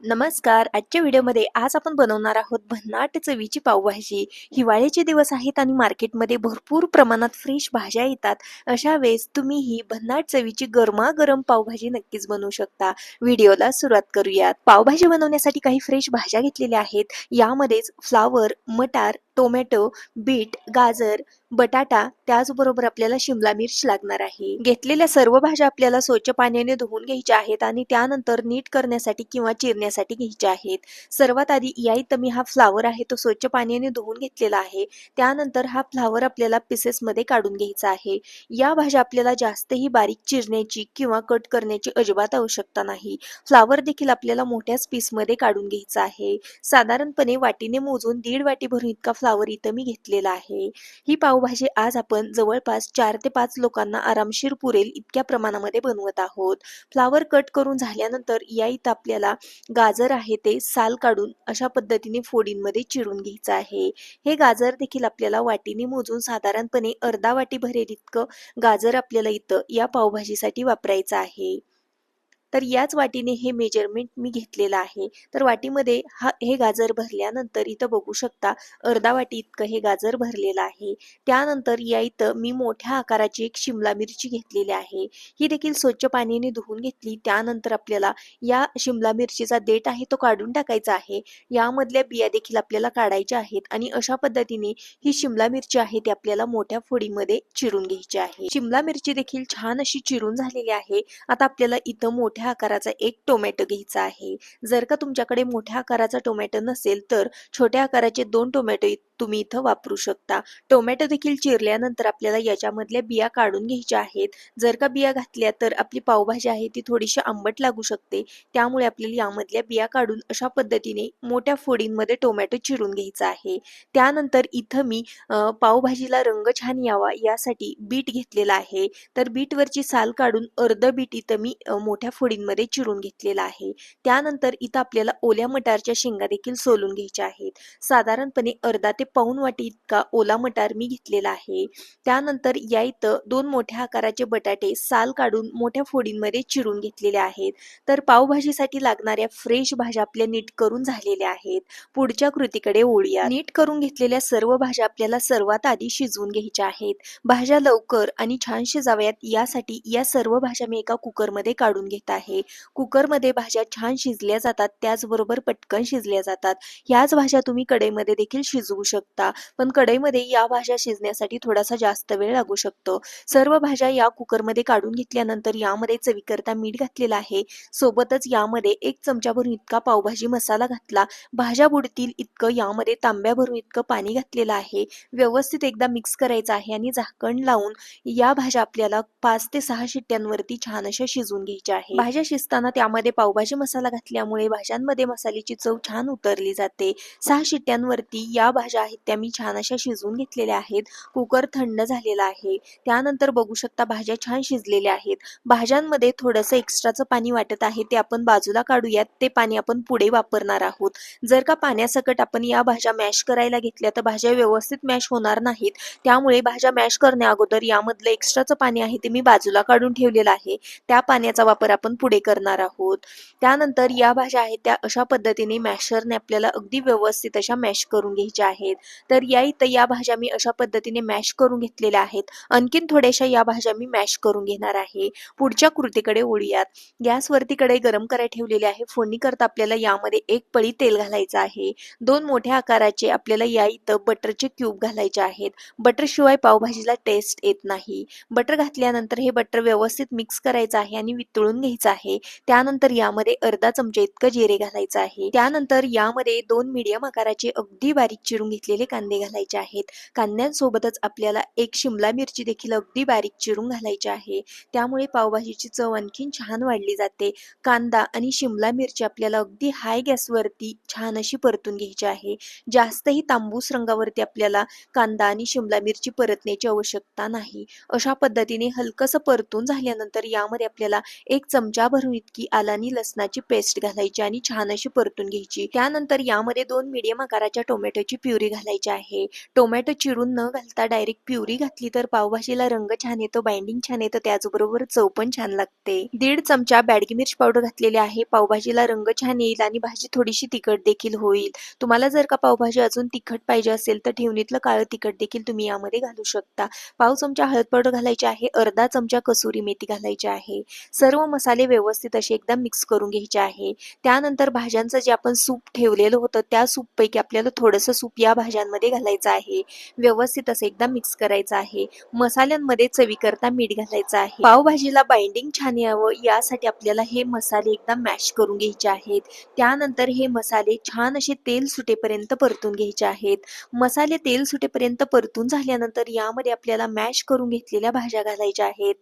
नमस्कार. आजच्या व्हिडिओमध्ये आज आपण बनवणार आहोत भन्नाट चवीची पावभाजी. हिवाळ्याचे दिवस आहेत आणि मार्केटमध्ये भरपूर प्रमाणात फ्रेश भाज्या येतात. अशा वेळेस तुम्ही ही भन्नाट चवीची गरमागरम पावभाजी नक्कीच बनवू शकता. व्हिडिओला सुरुवात करूयात. पावभाजी बनवण्यासाठी काही फ्रेश भाज्या घेतलेल्या आहेत. यामध्येच फ्लावर मटार टोमॅटो बीट गाजर बटाटा त्याचबरोबर आपल्याला शिमला मिर्च लागणार आहे. घेतलेल्या सर्व भाज्या आपल्याला स्वच्छ पाण्याने धुवून घ्यायच्या आहेत आणि त्यानंतर नीट करण्यासाठी किंवा चिरण्यासाठी घ्यायच्या आहेत. सर्वात आधी या इथं मी हा फ्लावर आहे तो स्वच्छ पाण्याने धुवून घेतलेला आहे. त्यानंतर हा फ्लावर आपल्याला पीसेस मध्ये काढून घ्यायचा आहे. या भाज्या आपल्याला जास्तही बारीक चिरण्याची किंवा कट करण्याची अजिबात आवश्यकता नाही. फ्लावर देखील आपल्याला मोठ्याच पीसमध्ये काढून घ्यायचा आहे. साधारणपणे वाटीने मोजून दीड वाटी भरून इतका फ्लावर इथं मी घेतलेला आहे. ही पावभाजी आज आपण जवळपास चार ते पाच लोकांना आरामशीर पुरेल इतक्या प्रमाणामध्ये बनवत आहोत. फ्लावर कट करून झाल्यानंतर या इथं आपल्याला गाजर आहे ते साल काढून अशा पद्धतीने फोडींमध्ये चिरून घ्यायचं आहे. हे गाजर देखील आपल्याला वाटीने मोजून साधारणपणे अर्धा वाटी भरेल इतकं गाजर आपल्याला इथं या पावभाजीसाठी वापरायचं आहे. तर याच वाटीने हे मेजरमेंट मी घेतलेलं आहे. तर वाटीमध्ये हा हे गाजर भरल्यानंतर इथं बघू शकता अर्धा वाटी इतकं हे गाजर भरलेलं आहे. त्यानंतर या इथं मी मोठ्या आकाराची एक शिमला मिरची घेतलेली आहे. ही देखील स्वच्छ पाण्याने धुवून घेतली. त्यानंतर आपल्याला या शिमला मिरचीचा देठ आहे तो काढून टाकायचा आहे. यामधल्या बिया देखील आपल्याला काढायच्या आहेत आणि अशा पद्धतीने ही शिमला मिरची आहे ती आपल्याला मोठ्या फोडीमध्ये चिरून घ्यायची आहे. शिमला मिरची देखील छान अशी चिरून झालेली आहे. आता आपल्याला इथं मोठ्या आकाराचा एक टोमॅटो घ्यायचा आहे. जर का तुमच्याकडे मोठ्या आकाराचा टोमॅटो नसेल तर छोट्या आकाराचे दोन टोमॅटो तुम्ही इथं वापरू शकता. टोमॅटो देखील चिरल्यानंतर आपल्याला याच्यामधल्या बिया काढून घ्यायच्या आहेत. जर का बिया घातल्या तर आपली पावभाजी आहे ती थोडीशी आंबट लागू शकते. त्यामुळे आपल्याला यामधल्या बिया काढून अशा पद्धतीने मोठ्या फोडींमध्ये टोमॅटो चिरून घ्यायचा आहे. त्यानंतर इथं मी पावभाजीला रंग छान यावा यासाठी बीट घेतलेला आहे. तर बीटवरची साल काढून अर्ध बीट इथं मी मोठ्या फोडी फोडींमध्ये चिरून घेतलेला आहे. त्यानंतर इथं आपल्याला ओल्या मटारच्या शेंगा देखील सोलून घ्यायच्या आहेत. साधारणपणे अर्धा ते पाऊन वाटी इतका ओला मटार मी घेतलेला आहे. त्यानंतर या इथं दोन मोठ्या आकाराचे बटाटे साल काढून मोठ्या फोडींमध्ये चिरून घेतलेले आहेत. तर पावभाजीसाठी लागणाऱ्या फ्रेश भाज्या आपल्या नीट करून झालेल्या आहेत. पुढच्या कृतीकडे ओळूया नीट करून घेतलेल्या सर्व भाज्या आपल्याला सर्वात आधी शिजवून घ्यायच्या आहेत. भाज्या लवकर आणि छान शिजाव्यात यासाठी या सर्व भाज्या मी एका कुकरमध्ये काढून घेत आहे. कुकरमध्ये भाज्या छान शिजल्या जातात त्याचबरोबर पटकन शिजल्या जातात. ह्याच भाज्या तुम्ही कढईमध्ये देखील शिजवू शकता. पण कढईमध्ये या भाज्या शिजण्यासाठी थोडासा जास्त वेळ लागू शकतो. सर्व भाज्या या कुकरमध्ये काढून घेतल्यानंतर यामध्ये चवीकरता मीठ घातलेलं आहे. सोबतच यामध्ये एक चमचा भरून इतका पावभाजी मसाला घातला. भाज्या बुडतील इतकं यामध्ये तांब्या भरून इतकं पाणी घातलेलं आहे. व्यवस्थित एकदा मिक्स करायचं आहे आणि झाकण लावून या भाज्या आपल्याला पाच ते सहा शिट्ट्यांवरती छान अशा शिजवून घ्यायच्या आहे भाज्या शिजताना त्यामध्ये पावभाजी मसाला घातल्यामुळे भाज्यांमध्ये मसाल्याची चव छान उतरली जाते. सहा शिट्ट्यांवरती या भाज्या आहेत त्या मी छान अशा शिजवून घेतलेल्या आहेत. कुकर थंड झालेला आहे. त्यानंतर बघू शकता भाज्या छान शिजलेल्या आहेत. भाज्यांमध्ये थोडंसं एक्स्ट्राचं पाणी वाटत आहे ते आपण बाजूला काढूयात. ते पाणी आपण पुढे वापरणार आहोत. जर का पाण्यासकट आपण या भाज्या मॅश करायला घेतल्या तर भाज्या व्यवस्थित मॅश होणार नाहीत. त्यामुळे भाज्या मॅश करण्या अगोदर यामधलं एक्स्ट्राचं पाणी आहे ते मी बाजूला काढून ठेवलेलं आहे. त्या पाण्याचा वापर आपण पुढे करणार आहोत. त्यानंतर या भाज्या आहेत त्या अशा पद्धतीने मॅशरने आपल्याला अगदी व्यवस्थित अशा मॅश करून घ्यायच्या आहेत. तर या इथं या भाज्या मी अशा पद्धतीने मॅश करून घेतलेल्या आहेत. आणखीन थोड्याशा या भाज्या मी मॅश करून घेणार आहे. पुढच्या कृतीकडे ओळूयात गॅसवरती कडे गरम करायला ठेवलेले आहे. फोडणी करता आपल्याला यामध्ये एक पळी तेल घालायचं आहे. दोन मोठ्या आकाराचे आपल्याला या इथं बटरचे क्यूब घालायचे आहेत. बटर शिवाय पावभाजीला टेस्ट येत नाही. बटर घातल्यानंतर हे बटर व्यवस्थित मिक्स करायचं आहे आणि वितळून घ्यायचं आहे. त्यानंतर यामध्ये अर्धा चमचा इतकं जिरे घालायचं आहे. त्यानंतर यामध्ये दोन मीडियम आकाराचे अगदी बारीक चिरून घेतलेले कांदे घालायचे आहेत. कांद्यांसोबतच आपल्याला एक शिमला मिरची देखील अगदी बारीक चिरून घालायची आहे. त्यामुळे पावभाजीची चव आणखीन छान वाढली जाते. कांदा आणि शिमला मिरची आपल्याला अगदी हाय गॅसवरती छान अशी परतून घ्यायची आहे. जास्तही तांबूस रंगावरती आपल्याला कांदा आणि शिमला मिरची परतण्याची आवश्यकता नाही. अशा पद्धतीने हलकसं परतून झाल्यानंतर यामध्ये आपल्याला एक चमचा चमचा भरून इतकी आलानी लसणाची पेस्ट घालायची आणि छान अशी परतून घ्यायची. त्यानंतर यामध्ये दोन मिडियम आकाराच्या टोमॅटोची प्युरी घालायची आहे. टोमॅटो चिरून न घालता डायरेक्ट प्युरी घातली तर पावभाजीला रंग छान येतो बाइंडिंग छान येतं त्याचबरोबर चव पण छान लागते. दीड चमचा बॅडगी मिर्च पावडर घातलेली आहे. पावभाजीला रंग छान येईल आणि भाजी थोडीशी तिखट देखील होईल. तुम्हाला जर का पावभाजी अजून तिखट पाहिजे असेल तर ठेवणीतलं काळं तिखट देखील तुम्ही यामध्ये घालू शकता. पाव चमचा हळद पावडर घालायची आहे. अर्धा चमचा कसुरी मेथी घालायची आहे. सर्व मसाले व्यवस्थित असे एकदा मिक्स करून घ्यायचे आहे. त्यानंतर भाज्यांचं जे आपण सूप ठेवलेलं होतं त्या सूपपैकी आपल्याला थोडंसं सूप या भाज्यांमध्ये घालायचं आहे. व्यवस्थित असं एकदा मिक्स करायचं आहे. मसाल्यांमध्ये चवीकरता मीठ घालायचं आहे. पावभाजीला बाइंडिंग छान यावं यासाठी आपल्याला हे मसाले एकदा मॅश करून घ्यायचे आहेत. त्यानंतर हे मसाले छान असे तेल सुटेपर्यंत परतून घ्यायचे आहेत. मसाले तेल सुटेपर्यंत परतून झाल्यानंतर यामध्ये आपल्याला मॅश करून घेतलेल्या भाज्या घालायच्या आहेत.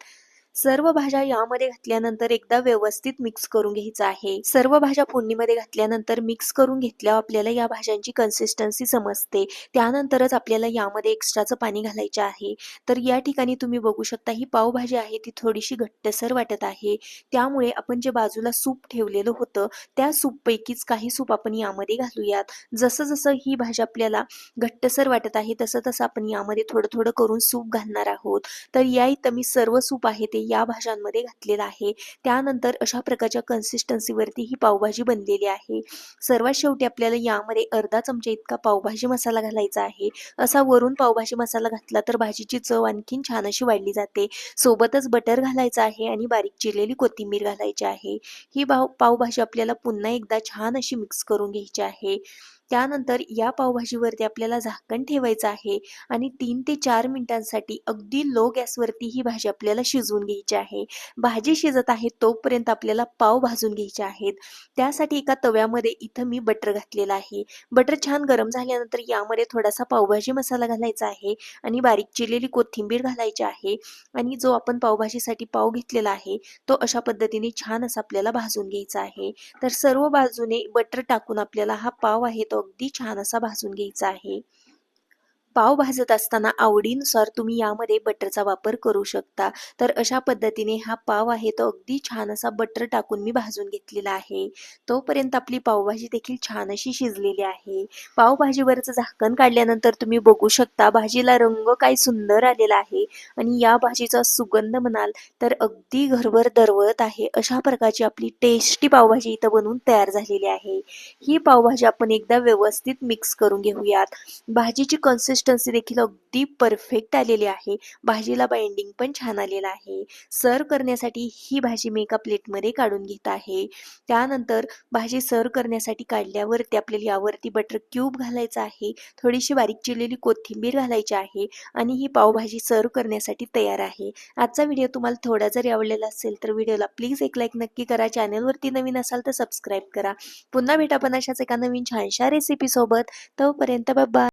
सर्व भाज्या यामध्ये घातल्यानंतर एकदा व्यवस्थित मिक्स करून घ्यायचं आहे. सर्व भाज्या फोडणीमध्ये घातल्यानंतर मिक्स करून घेतल्यावर आपल्याला या भाज्यांची कन्सिस्टन्सी समजते. त्यानंतरच आपल्याला यामध्ये एक्स्ट्राचं पाणी घालायचं आहे. तर या ठिकाणी तुम्ही बघू शकता ही पावभाजी आहे ती थोडीशी घट्टसर वाटत आहे. त्यामुळे आपण जे बाजूला सूप ठेवलेलं होतं त्या सूपपैकीच काही सूप आपण यामध्ये घालूयात. जसं जसं ही भाजी आपल्याला घट्टसर वाटत आहे तसं तसं आपण यामध्ये थोडं थोडं करून सूप घालणार आहोत. तर या इथं मी सर्व सूप आहे ते या भाज्यांमध्ये घातलेला आहे. त्यानंतर अशा प्रकारच्या कन्सिस्टन्सीवरती ही पावभाजी बनलेली आहे. सर्वात शेवटी आपल्याला यामध्ये अर्धा चमचा इतका पावभाजी मसाला घालायचा आहे. असा वरून पावभाजी मसाला घातला तर भाजीची चव आणखीन छान अशी वाढली जाते. सोबतच बटर घालायचं आहे आणि बारीक चिरलेली कोथिंबीर घालायची आहे. ही पाव पावभाजी आपल्याला पुन्हा एकदा छान अशी मिक्स करून घ्यायची आहे. त्यानंतर या पावभाजीवरती आपल्याला झाकण ठेवायचं आहे आणि तीन ते चार मिनिटांसाठी अगदी लो गॅसवरती ही भाजी आपल्याला शिजवून घ्यायची आहे. भाजी शिजत आहे तोपर्यंत आपल्याला पाव भाजून घ्यायचे आहेत. त्यासाठी एका तव्यामध्ये इथं मी बटर घातलेलं आहे. बटर छान गरम झाल्यानंतर यामध्ये थोडासा पावभाजी मसाला घालायचा आहे आणि बारीक चिरलेली कोथिंबीर घालायची आहे आणि जो आपण पावभाजीसाठी पाव घेतलेला आहे तो अशा पद्धतीने छान असा आपल्याला भाजून घ्यायचा आहे. तर सर्व बाजूने बटर टाकून आपल्याला हा पाव आहे तो अगदी छान असा भाजून घ्यायचा आहे. पाव भाजत असताना आवडीनुसार तुम्ही यामध्ये बटरचा वापर करू शकता. तर अशा पद्धतीने हा पाव आहे तो अगदी छान असा बटर टाकून मी भाजून घेतलेला आहे. तोपर्यंत आपली पावभाजी देखील छान अशी शिजलेली आहे. पावभाजीवरचं झाकण काढल्यानंतर तुम्ही बघू शकता भाजीला रंग काय सुंदर आलेला आहे आणि या भाजीचा सुगंध म्हणाल तर अगदी घरभर दरवळत आहे. अशा प्रकारची आपली टेस्टी पावभाजी इथं बनवून तयार झालेली आहे. ही पावभाजी आपण एकदा व्यवस्थित मिक्स करून घेऊयात. भाजीची कन्सिस्टन्सी देखील अगदी परफेक्ट आलेली आहे. भाजीला बाइंडिंग पण छान आलेलं आहे. सर्व करण्यासाठी ही भाजी मी एका प्लेटमध्ये काढून घेत आहे. त्यानंतर भाजी सर्व करण्यासाठी काढल्यावरती आपल्याला यावरती बटर क्यूब घालायचं आहे. थोडीशी बारीक चिरलेली कोथिंबीर घालायची आहे आणि ही पावभाजी सर्व करण्यासाठी तयार आहे. आजचा व्हिडिओ तुम्हाला थोडा जरी आवडलेला असेल तर व्हिडिओला प्लीज एक लाईक नक्की करा. चॅनलवरती नवीन असाल तर सबस्क्राईब करा. पुन्हा भेटा पण अशाच एका नवीन छानशा रेसिपी सोबत. तोपर्यंत बाबा